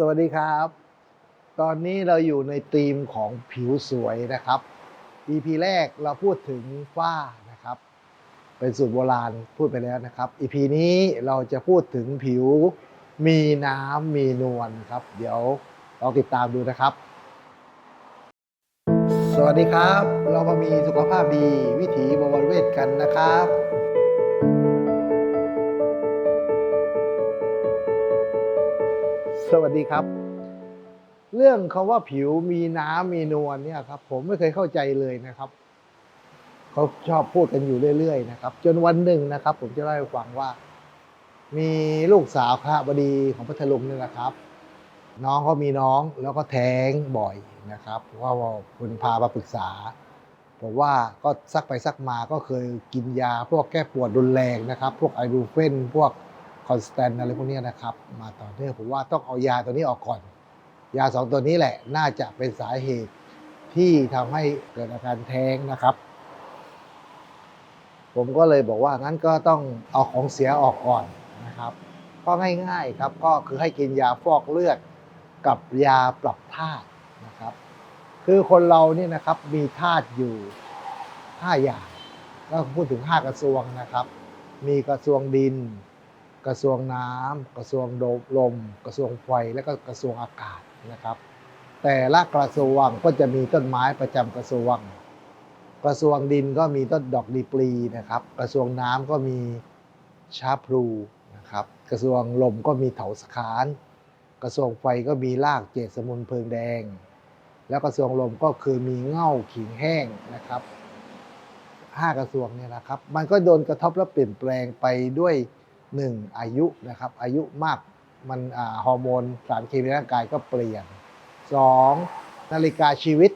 สวัสดีครับ ตอนนี้เราอยู่ในธีมของผิวสวยนะครับ EP แรกเราพูดถึงฝ้านะครับ เป็นสูตรโบราณพูดไปแล้วนะครับ EP นี้เราจะพูดถึงผิวมีน้ำมีนวลครับ เดี๋ยวลองติดตามดูนะครับ สวัสดีครับ เรามามีสุขภาพดีวิถีบวรเวทกันนะครับ สวัสดีครับ เรื่องคาว่าผิวมีน้ำมีนวลเนี่ยครับ ผมไม่เคยเข้าใจเลยนะครับเขาชอบพูดกันอยู่เรื่อยๆนะครับ จนวันหนึ่งนะครับ ผมจะเล่าให้ฟังว่า มีลูกสาวข้าบดีของพัทลุงนี่แหละครับ น้องเขามีน้องแล้วก็แท้งบ่อยนะครับพราะว่าคุณพามาปรึกษาผมว่าก็ซักไปซักมาก็เคยกินยา พวกแก้ปวดรุนแรงนะครับ พวกไอบูเฟนพวก คอนสแตนอะไรพวกนี้นะครับ มาต่อเนื่องผมว่าต้องเอายาตัวนี้ออกก่อน ยาสองตัวนี้แหละน่าจะเป็นสาเหตุที่ทำให้เกิดอาการแท้งนะครับ ผมก็เลยบอกว่างั้นก็ต้องเอาของเสียออกก่อนนะครับ ก็ง่ายๆครับก็คือให้กินยาฟอกเลือดกับยาปรับธาตุนะครับ คือคนเราเนี่ยนะครับมีธาตุอยู่ห้าอย่างก็พูดถึงห้ากระทรวงนะครับ มีกระทรวงดิน กระทรวงน้ำกระทรวงลม กระทรวงไฟและก็กระทรวงอากาศนะครับ แต่ละกระทรวงก็จะมีต้นไม้ประจำกระทรวง กระทรวงดินก็มีต้นดอกดีปลีนะครับ กระทรวงน้ำก็มีชาพลูนะครับ กระทรวงลมก็มีเถาสคาน กระทรวงไฟก็มีรากเจดสมุนเพลิงแดง แล้วกระทรวงลมก็คือมีเง่าขิงแห้งนะครับห้ากระทรวงเนี่ยนะครับ มันก็โดนกระทบและเปลี่ยนแปลงไปด้วย หนึ่งอายุนะครับอายุมากมันฮอร์โมนสารเคมีในร่างกายก็เปลี่ยนสองนาฬิกาชีวิต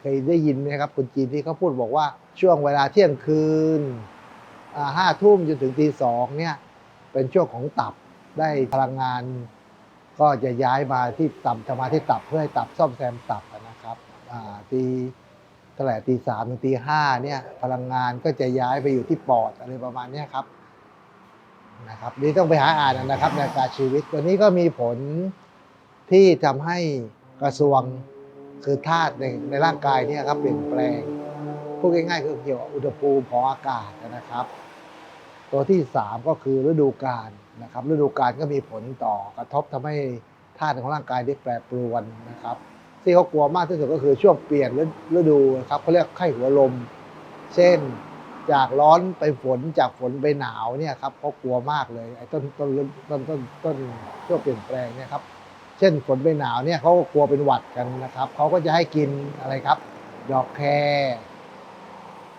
เคยได้ยินไหมครับคนจีนที่เขาพูดบอกว่าช่วงเวลาเที่ยงคืนห้าทุ่มจนถึงตีสองเนี่ยเป็นช่วงของตับได้พลังงาน ก็จะย้ายมาที่ตับจะมาที่ตับเพื่อให้ตับซ่อมแซมตับนะครับตีเท่าไหร่ตีสามถึงตีห้าเนี่ยพลังงานก็จะย้ายไปอยู่ที่ปอดอะไรประมาณนี้ครับ นะครับนี่ต้องไปหาอ่านนะครับในการชีวิตตัวนี้ก็มีผลที่ทำให้กระทรวงคือธาตุในในร่างกายเนี่ยครับเปลี่ยนแปลงพูดง่ายๆคือเกี่ยวกับอุณหภูมิของอากาศนะครับ ตัวที่ 3 ก็คือฤดูกาลนะครับ ฤดูกาลก็มีผลต่อกระทบทำให้ธาตุของร่างกายได้แปรปรวนนะครับที่เขากลัวมากที่สุดก็คือช่วงเปลี่ยนฤดูนะครับเขาเรียกไข้หัวลม เช่น จากร้อนไปฝนจากฝนไปหนาวเนี่ยครับเขากลัวมากเลยไอ้ต้นต้นต้นต้นต้นช่วงเปลี่ยนแปลงเนี่ยครับเช่นฝนไปหนาวเนี่ยเขาก็กลัวเป็นหวัดกันนะครับเขาก็จะให้กินอะไรครับดอกแคร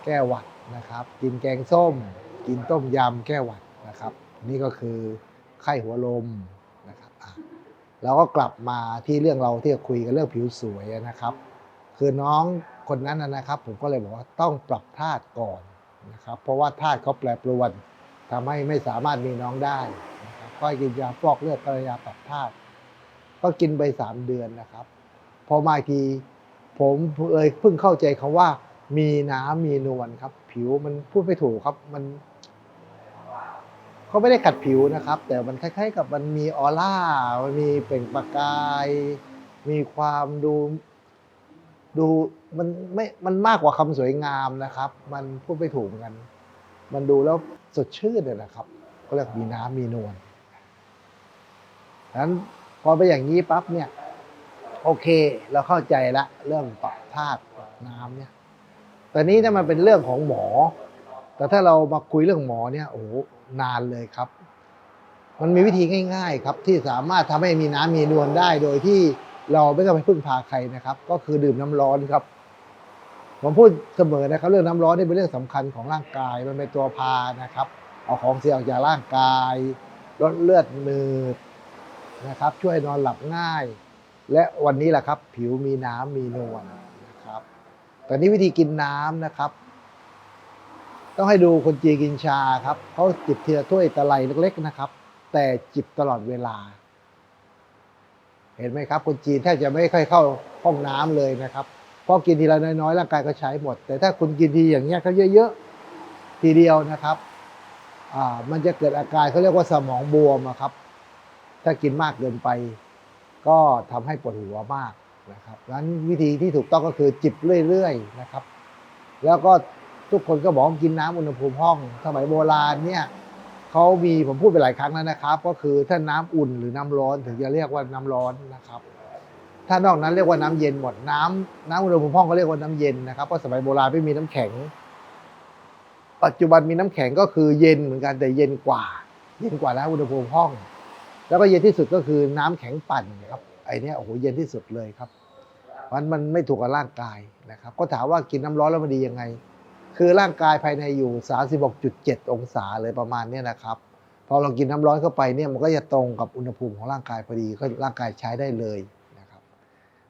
แก้หวัดนะครับ กินแกงส้ม กินต้มยำแก้หวัดนะครับ นี่ก็คือไข้หัวลมนะครับเราก็กลับมาที่เรื่องเราที่จะคุยกันเรื่องผิวสวยนะครับ คือน้องคนนั้นนะครับ ผมก็เลยบอกว่าต้องปรับธาตุก่อน นะครับเพราะว่าธาตุเขาแปรปรวนทำให้ไม่สามารถมีน้องได้นะครับก็กินยาฟอกเลือดกระยาปรับธาตุก็กินไปสามเดือนนะครับ พอมากทีผมเอยเพิ่งเข้าใจคำว่า มีน้ำมีนวลครับ ผิวมันพูดไม่ถูกครับมันเขาไม่ได้ขัดผิวนะครับ แต่มันคล้าย ๆ กับมันมีออร่ามันมีเปล่งประกาย มีความดูดู มันไม่มันมากกว่าคำสวยงามนะครับ มันพูดไม่ถูกเหมือนกัน มันดูแล้วสดชื่นเลยนะครับเขาเรียกมีน้ำมีนวลนั้นพอไปอย่างนี้ปั๊บเนี่ย โอเค เราเข้าใจละเรื่องปรับธาตุน้ำเนี่ยแต่นี้ถ้ามันเป็นเรื่องของหมอ แต่ถ้าเรามาคุยเรื่องหมอเนี่ยโอ้โหนานเลยครับ มันมีวิธีง่าย ๆ ครับ ที่สามารถทำให้มีน้ำมีนวลได้โดยที่เราไม่ต้องไปพึ่งพาใครนะครับ ก็คือดื่มน้ำร้อนครับ ผมพูดเสมอนะครับเรื่องน้ำร้อนนี่เป็นเรื่องสำคัญของร่างกายมันเป็นตัวพานะครับ เอาของเสียออกจากร่างกายลดเลือดหนืดนะครับ ช่วยนอนหลับง่าย และวันนี้แหละครับ ผิวมีน้ำมีนวลนะครับแต่นี้วิธีกินน้ำนะครับ ต้องให้ดูคนจีนกินชาครับเขาจิบเทีละถ้วยตะไลเล็ก ๆนะครับ แต่จิบตลอดเวลา เห็นไหมครับ คนจีนแทบจะไม่ค่อยเข้าห้องน้ำเลยนะครับ ราะกินทีละน้อยๆร่างกายก็ใช้หมด แต่ถ้าคุณกินทีอย่างเงี้ยเขาเยอะๆทีเดียวนะครับอ่ามันจะเกิดอาการเขาเรียกว่าสมองบวมครับ ถ้ากินมากเกินไป ก็ทำให้ปวดหัวมากนะครับงนั้นวิธีที่ถูกต้องก็คือจิบเรื่อยๆนะครับ แล้วก็ทุกคนก็บอกกินน้ำอุณหภูมิห้อง สมัยโบราณเนี่ยเขามีผมพูดไปหลายครั้งแล้วนะครับ ก็คือถ้าน้ำอุ่นหรือน้ำร้อนถึงจะเรียกว่าน้ำร้อนนะครับ ถ้านอกนั้นเรียกว่าน้ำเย็นหมดน้ำน้ำอุณหภูมิห้องก็เรียกว่าน้ำเย็นนะครับเพราะสมัยโบราณไม่มีน้ำแข็ง ปัจจุบันมีน้ำแข็งก็คือเย็นเหมือนกันแต่เย็นกว่า เย็นกว่าน้ำอุณหภูมิห้อง แล้วก็เย็นที่สุดก็คือน้ำแข็งปั่นครับไอเนี้ยโอ้โหเย็นที่สุดเลยครับมันมันไม่ถูกกับร่างกายนะครับ ก็ถามว่ากินน้ำร้อนแล้วมันดียังไง คือร่างกายภายในอยู่ 36.7 องศาเลยประมาณเนี้ยนะครับพอเรากินน้ำร้อนเข้าไปเนี่ยมันก็จะตรงกับอุณหภูมิของร่างกายพอดีก็ร่างกายใช้ได้เลย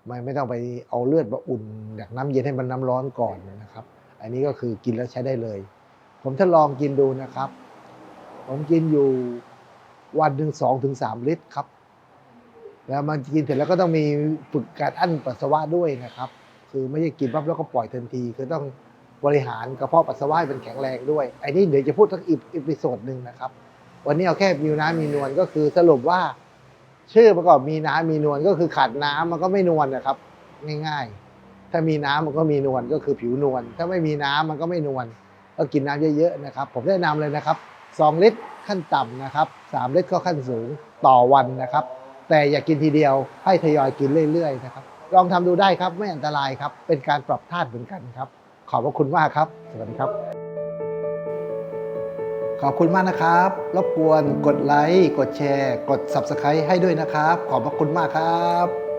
ไม่ไม่ต้องไปเอาเลือดมาอุ่นจากน้ำเย็นให้มันน้ำร้อนก่อนนะครับ อันนี้ก็คือกินแล้วใช้ได้เลย ผมทดลองกินดูนะครับ ผมกินอยู่วันหนึ่งสองถึงสามลิตรครับ แล้วมันกินเสร็จแล้วก็ต้องมีฝึกการอั้นปัสสาวะด้วยนะครับ คือไม่ใช่กินปั๊บแล้วก็ปล่อยทันที คือต้องบริหารกระเพาะปัสสาวะให้เป็นแข็งแรงด้วยไอ้นี่เดี๋ยวจะพูดสักอีกอีพิโซดหนึ่งนะครับ วันนี้เอาแค่มีน้ำมีนวลก็คือสรุปว่า ชื่อประกอบมีน้ำมีนวลก็คือขาดน้ำมันก็ไม่นวลนะครับ ง่ายๆ ถ้ามีน้ำมันก็มีนวลก็คือผิวนวลถ้าไม่มีน้ำมันก็ไม่นวลก็กินน้ำเยอะๆนะครับ ผมแนะนำเลยนะครับ 2 ลิตรขั้นต่ำนะครับ 3 ลิตรก็ขั้นสูงต่อวันนะครับ แต่อย่ากินทีเดียวให้ทยอยกินเรื่อยๆนะครับลองทำดูได้ครับไม่อันตรายครับ เป็นการปรับธาตุเหมือนกันครับ ขอบพระคุณมากครับ สวัสดีครับ ขอบคุณมากนะครับ รบกวนกดไลค์ กดแชร์ กด Subscribe ให้ด้วยนะครับ ขอบพระคุณมากครับ